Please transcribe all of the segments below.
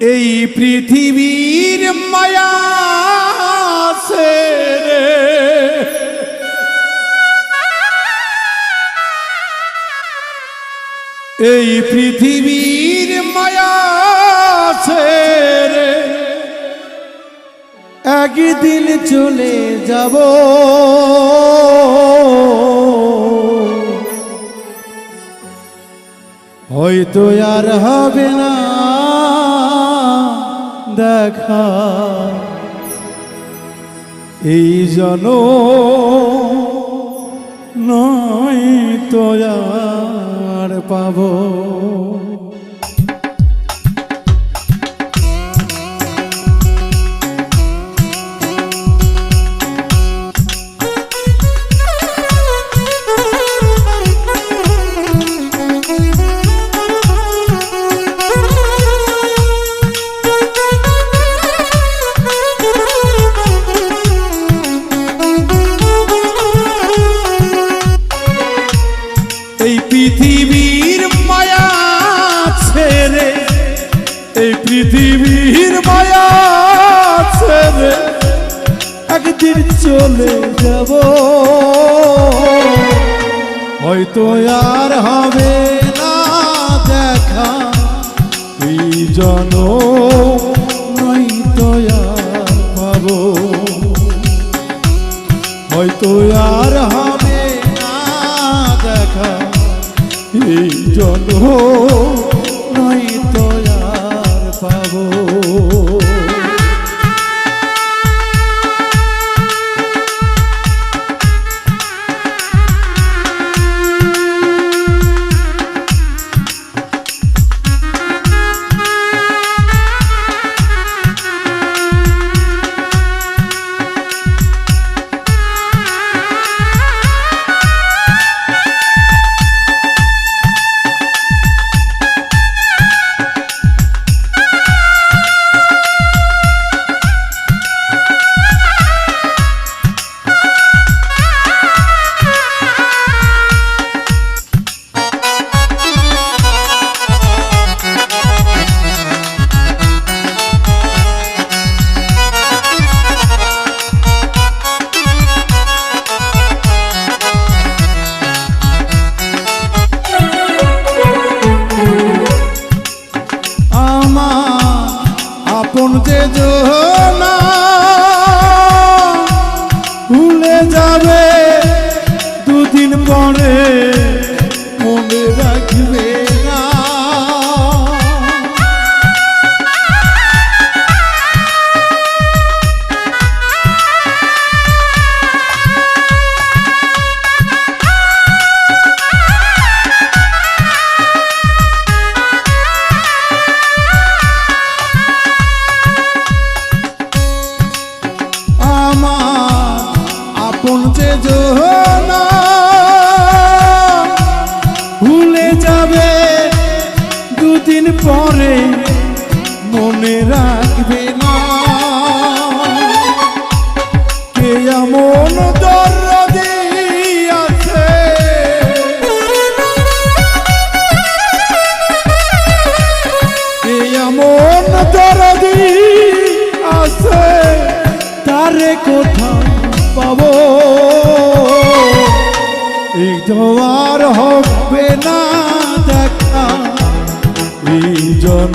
এই পৃথিবীর মায়া এই পৃথিবীর মায়া একদিন চলে যাব। হয়তো আর হবে না। দেখা। এই জন নয় তো আর পাবো। পৃথিবীর মায়া ছেড়ে একদিন চলে যাব। হয়তো আর হবে না দেখা। এই জন নয়তো আর পাবো। হয়তো আর হবে না দেখা। এই জন্য যাবে দুদিন পরে মনে রাখবে। রাখবে না। কে এমন দরদি আছে? কে এমন দরদি আছে? তারে কোথায় পাবো? এই তোমার হবে না দেখা। এই জন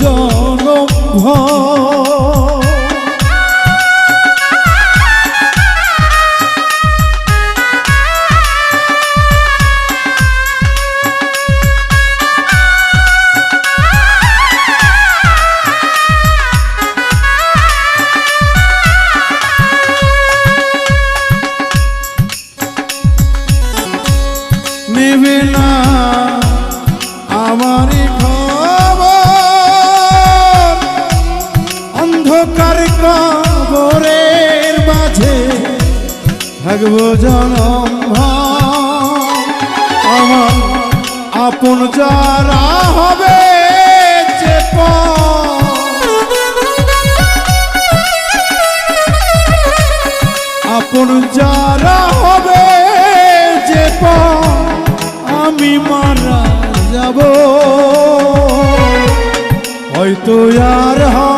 জনম ভর। থাকব জনম। আমার আপন যারা হবে আপন যারা হবে যে আমি মারা যাব হয়তো আর হবে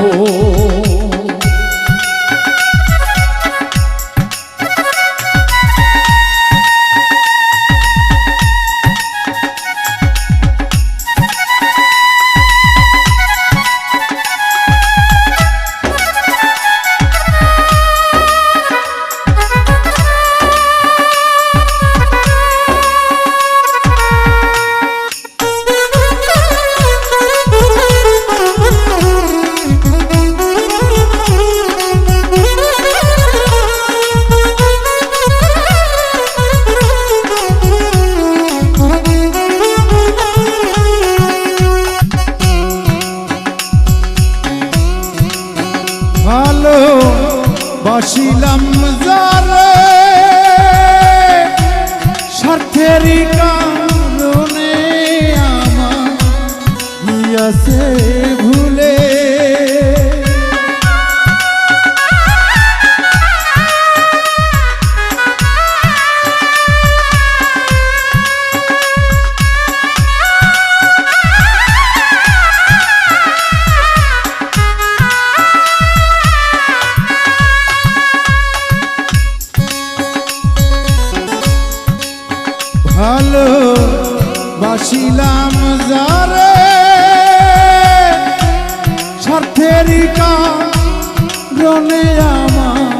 স্বার্থেরই কারণে আমার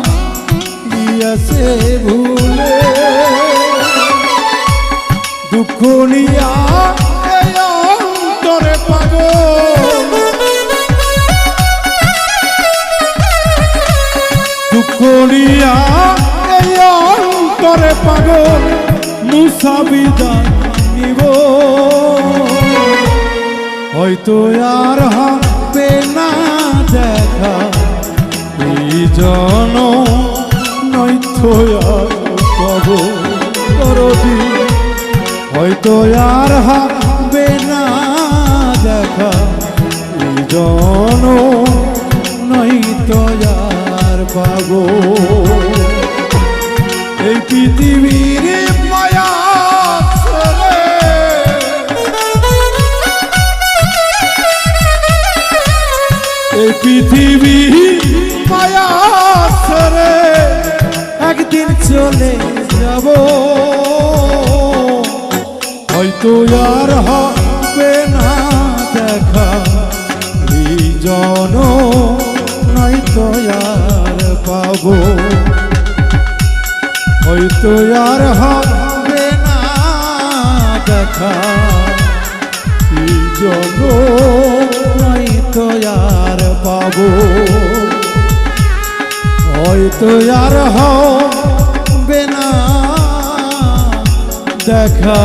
গিয়াছে ভুলে। দুঃখ নিয়া অন্তরে পাগল। দুঃখ নিয়া পাগল মুসাবিদান নিব। হয়তো আর না দেখা, এই জন পাব করবি। হয়তো আর হবে না দেখা, এই জন আর পাবো। এই পৃথিবীর এই পৃথিবী মায়া একদিন চলে যাব। হয়তো আর হবে না দেখা এই জন নয়তো আর পাবো। হয়তো আর হবে না দেখা এই জন হয়তো আর পাবো। হয়তো আর হবে না দেখা।